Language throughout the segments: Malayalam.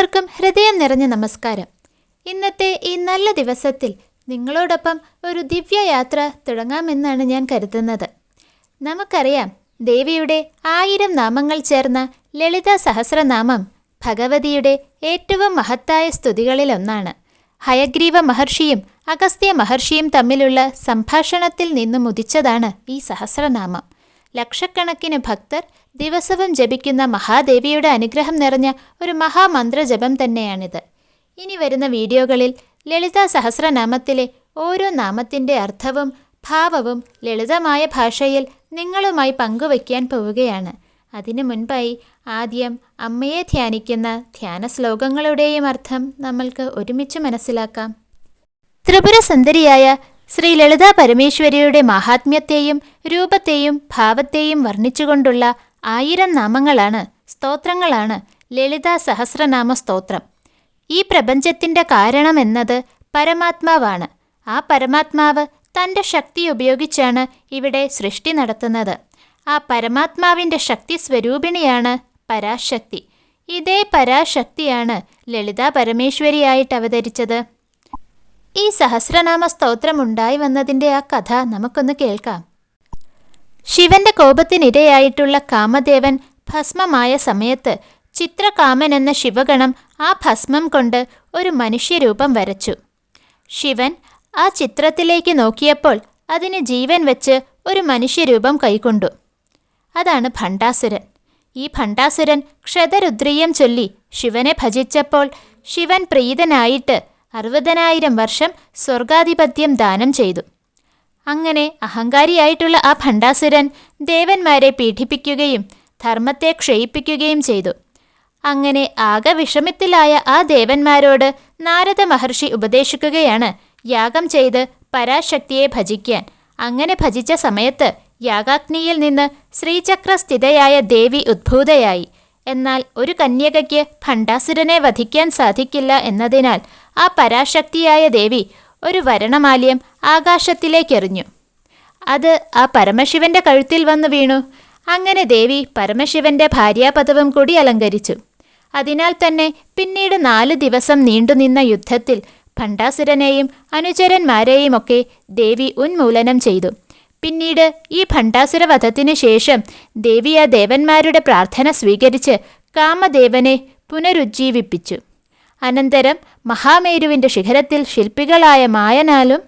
എല്ലാവർക്കും ഹൃദയം നിറഞ്ഞ നമസ്കാരം. ഇന്നത്തെ ഈ നല്ല ദിവസത്തിൽ നിങ്ങളോടൊപ്പം ഒരു ദിവ്യയാത്ര തുടങ്ങാമെന്നാണ് ഞാൻ കരുതുന്നത്. നമുക്കറിയാം ദേവിയുടെ ആയിരം നാമങ്ങൾ ചേർന്ന ലളിത സഹസ്രനാമം ഭഗവതിയുടെ ഏറ്റവും മഹത്തായ സ്തുതികളിലൊന്നാണ്. ഹയഗ്രീവ മഹർഷിയും അഗസ്ത്യ മഹർഷിയും തമ്മിലുള്ള സംഭാഷണത്തിൽ നിന്നും ഉദിച്ചതാണ് ഈ സഹസ്രനാമം. ലക്ഷക്കണക്കിന് ഭക്തർ ദിവസവും ജപിക്കുന്ന മഹാദേവിയുടെ അനുഗ്രഹം നിറഞ്ഞ ഒരു മഹാമന്ത്രജപം തന്നെയാണിത്. ഇനി വരുന്ന വീഡിയോകളിൽ ലളിത സഹസ്രനാമത്തിലെ ഓരോ നാമത്തിന്റെ അർത്ഥവും ഭാവവും ലളിതമായ ഭാഷയിൽ നിങ്ങളുമായി പങ്കുവയ്ക്കാൻ പോവുകയാണ്. അതിനു മുൻപായി ആദ്യം അമ്മയെ ധ്യാനിക്കുന്ന ധ്യാന ശ്ലോകങ്ങളുടെയും അർത്ഥം നമ്മൾക്ക് ഒരുമിച്ച് മനസ്സിലാക്കാം. ത്രിപുര സുന്ദരിയായ ശ്രീ ലളിതാ പരമേശ്വരിയുടെ മഹാത്മ്യത്തെയും രൂപത്തെയും ഭാവത്തെയും വർണിച്ചുകൊണ്ടുള്ള ആയിരം നാമങ്ങളാണ് സ്തോത്രങ്ങളാണ് ലളിതാ സഹസ്രനാമ സ്തോത്രം. ഈ പ്രപഞ്ചത്തിന്റെ കാരണമെന്നത് പരമാത്മാവാണ്. ആ പരമാത്മാവ് തന്റെ ശക്തി ഉപയോഗിച്ചാണ് ഇവിടെ സൃഷ്ടി നടത്തുന്നത്. ആ പരമാത്മാവിന്റെ ശക്തി സ്വരൂപിണിയാണ് പരാശക്തി. ഇതേ പരാശക്തിയാണ് ലളിതാ പരമേശ്വരിയായിട്ട് അവതരിച്ചത്. ഈ സഹസ്രനാമ സ്തോത്രം ഉണ്ടായി വന്നതിന്റെ ആ കഥ നമുക്കൊന്ന് കേൾക്കാം. ശിവന്റെ കോപത്തിനിരയായിട്ടുള്ള കാമദേവൻ ഭസ്മമായ സമയത്ത് ചിത്രകാമൻ എന്ന ശിവഗണം ആ ഭസ്മം കൊണ്ട് ഒരു മനുഷ്യരൂപം വരച്ചു. ശിവൻ ആ ചിത്രത്തിലേക്ക് നോക്കിയപ്പോൾ അതിന് ജീവൻ വെച്ച് ഒരു മനുഷ്യരൂപം കൈക്കൊണ്ടു അതാണ് ഭണ്ഡാസുരൻ. ഈ ഭണ്ഡാസുരൻ ക്ഷതരുദ്രീയം ചൊല്ലി ശിവനെ ഭജിച്ചപ്പോൾ ശിവൻ പ്രീതനായിട്ട് അറുപതിനായിരം വർഷം സ്വർഗാധിപത്യം ദാനം ചെയ്തു. അങ്ങനെ അഹങ്കാരിയായിട്ടുള്ള ആ ഭണ്ഡാസുരൻ ദേവന്മാരെ പീഡിപ്പിക്കുകയും ധർമ്മത്തെ ക്ഷയിപ്പിക്കുകയും ചെയ്തു. അങ്ങനെ ആകെ വിഷമത്തിലായ ആ ദേവന്മാരോട് നാരദ മഹർഷി ഉപദേശിക്കുകയാണ് യാഗം ചെയ്ത് പരാശക്തിയെ ഭജിക്കാൻ. അങ്ങനെ ഭജിച്ച സമയത്ത് യാഗാഗ്നിയിൽ നിന്ന് ശ്രീചക്രസ്ഥിതയായ ദേവി ഉദ്ഭൂതയായി. എന്നാൽ ഒരു കന്യകയ്ക്ക് ഭണ്ഡാസുരനെ വധിക്കാൻ സാധിക്കില്ല എന്നതിനാൽ ആ പരാശക്തിയായ ദേവി ഒരു വരണമാല്യം ആകാശത്തിലേക്കെറിഞ്ഞു. അത് ആ പരമശിവന്റെ കഴുത്തിൽ വന്നു വീണു. അങ്ങനെ ദേവി പരമശിവന്റെ ഭാര്യാപദവും കൂടി അലങ്കരിച്ചു. അതിനാൽ തന്നെ പിന്നീട് നാല് ദിവസം നീണ്ടുനിന്ന യുദ്ധത്തിൽ ഭണ്ഡാസുരനെയും അനുചരന്മാരെയുമൊക്കെ ദേവി ഉന്മൂലനം ചെയ്തു. പിന്നീട് ഈ ഭണ്ഡാസുര വധത്തിനു ശേഷം ദേവി ആ ദേവന്മാരുടെ പ്രാർത്ഥന സ്വീകരിച്ച് കാമദേവനെ പുനരുജ്ജീവിപ്പിച്ചു. അനന്തരം മഹാമേരുവിന്റെ ശിഖരത്തിൽ ശില്പികളായ മായനാലും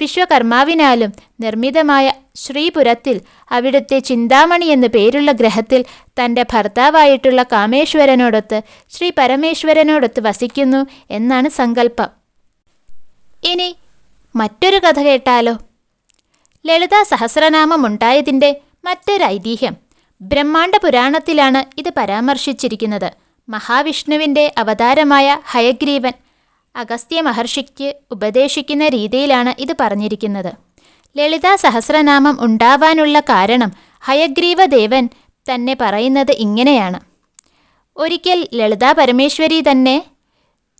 വിശ്വകർമാവിനാലും നിർമ്മിതമായ ശ്രീപുരത്തിൽ അവിടുത്തെ ചിന്താമണി എന്നു പേരുള്ള ഗ്രഹത്തിൽ തന്റെ ഭർത്താവായിട്ടുള്ള കാമേശ്വരനോടൊത്ത് ശ്രീ പരമേശ്വരനോടൊത്ത് വസിക്കുന്നു എന്നാണ് സങ്കല്പം. ഇനി മറ്റൊരു കഥ കേട്ടാലോ? ലളിത സഹസ്രനാമം ഉണ്ടായതിന്റെ മറ്റൊരു ഐതിഹ്യം. ബ്രഹ്മാണ്ഡ പുരാണത്തിലാണ് ഇത് പരാമർശിച്ചിരിക്കുന്നത്. മഹാവിഷ്ണുവിന്റെ അവതാരമായ ഹയഗ്രീവൻ അഗസ്ത്യ മഹർഷിക്ക് ഉപദേശിക്കുന്ന രീതിയിലാണ് ഇത് പറഞ്ഞിരിക്കുന്നത്. ലളിതാ സഹസ്രനാമം ഉണ്ടാവാനുള്ള കാരണം ഹയഗ്രീവ ദേവൻ തന്നെ പറയുന്നത് ഇങ്ങനെയാണ്. ഒരിക്കൽ ലളിതാ പരമേശ്വരി തന്നെ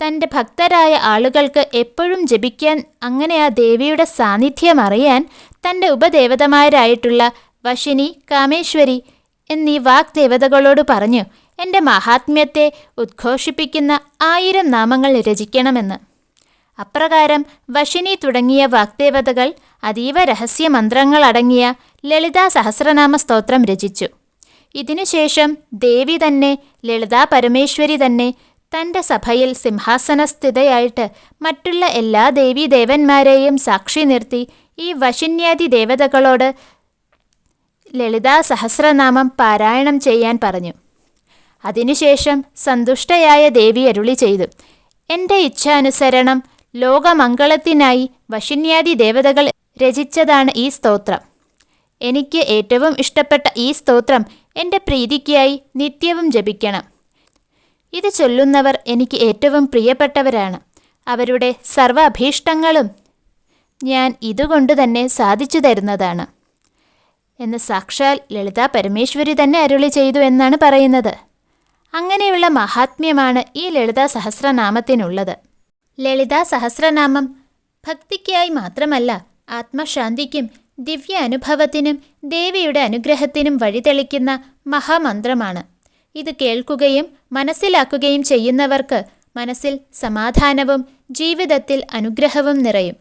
തന്റെ ഭക്തരായ ആളുകൾക്ക് എപ്പോഴും ജപിക്കാൻ അങ്ങനെ ആ ദേവിയുടെ സാന്നിധ്യം അറിയാൻ തന്റെ ഉപദേവതമാരായിട്ടുള്ള വശിനി കാമേശ്വരി എന്നീ വാഗ്ദേവതകളോട് പറഞ്ഞു എന്റെ മഹാത്മ്യത്തെ ഉദ്ഘോഷിപ്പിക്കുന്ന ആയിരം നാമങ്ങൾ രചിക്കണമെന്ന്. അപ്രകാരം വശിനി തുടങ്ങിയ വാഗ്ദേവതകൾ അതീവ അടങ്ങിയ ലളിതാ സഹസ്രനാമ സ്തോത്രം രചിച്ചു. ഇതിനുശേഷം ദേവി തന്നെ ലളിതാ പരമേശ്വരി തന്നെ തന്റെ സഭയിൽ സിംഹാസനസ്ഥിതയായിട്ട് മറ്റുള്ള എല്ലാ ദേവീദേവന്മാരെയും സാക്ഷി നിർത്തി ഈ വശിന്യാദി ദേവതകളോട് ലളിതാ സഹസ്രനാമം പാരായണം ചെയ്യാൻ പറഞ്ഞു. അതിനുശേഷം സന്തുഷ്ടയായ ദേവി അരുളി ചെയ്തു. എന്റെ ഇച്ഛാനുസരണം ലോകമംഗളത്തിനായി വശിന്യാദി ദേവതകൾ രചിച്ചതാണ് ഈ സ്തോത്രം. എനിക്ക് ഏറ്റവും ഇഷ്ടപ്പെട്ട ഈ സ്തോത്രം എന്റെ പ്രീതിക്കായി നിത്യവും ജപിക്കണം. ഇത് ചൊല്ലുന്നവർ എനിക്ക് ഏറ്റവും പ്രിയപ്പെട്ടവരാണ്. അവരുടെ സർവ അഭീഷ്ടങ്ങളും ഞാൻ ഇതുകൊണ്ട് തന്നെ സാധിച്ചു തരുന്നതാണ്. എന്ന് സാക്ഷാൽ ലളിതാ പരമേശ്വരി തന്നെ അരുളി ചെയ്തു എന്നാണ് പറയുന്നത്. അങ്ങനെയുള്ള മഹാത്മ്യമാണ് ഈ ലളിത സഹസ്രനാമത്തിനുള്ളത്. ലളിതാ സഹസ്രനാമം ഭക്തിക്കായി മാത്രമല്ല ആത്മശാന്തിക്കും ദിവ്യ അനുഭവത്തിനും ദേവിയുടെ അനുഗ്രഹത്തിനും വഴിതെളിക്കുന്ന മഹാമന്ത്രമാണ്. ഇത് കേൾക്കുകയും മനസ്സിലാക്കുകയും ചെയ്യുന്നവർക്ക് മനസ്സിൽ സമാധാനവും ജീവിതത്തിൽ അനുഗ്രഹവും നിറയും.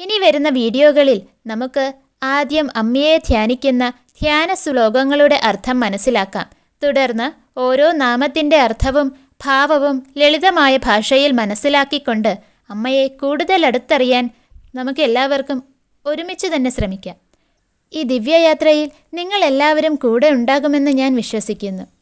ഇനി വരുന്ന വീഡിയോകളിൽ നമുക്ക് ആദ്യം അമ്മയെ ധ്യാനിക്കുന്ന ധ്യാന ശ്ലോകങ്ങളുടെ അർത്ഥം മനസ്സിലാക്കാം. തുടർന്ന് ഓരോ നാമത്തിന്റെ അർത്ഥവും ഭാവവും ലളിതമായ ഭാഷയിൽ മനസ്സിലാക്കിക്കൊണ്ട് അമ്മയെ കൂടുതൽ അടുത്തറിയാൻ നമുക്ക് എല്ലാവർക്കും ഒരുമിച്ച് തന്നെ ശ്രമിക്കാം. ഈ ദിവ്യയാത്രയിൽ നിങ്ങൾ എല്ലാവരും കൂടെ ഉണ്ടാകുമെന്ന് ഞാൻ വിശ്വസിക്കുന്നു.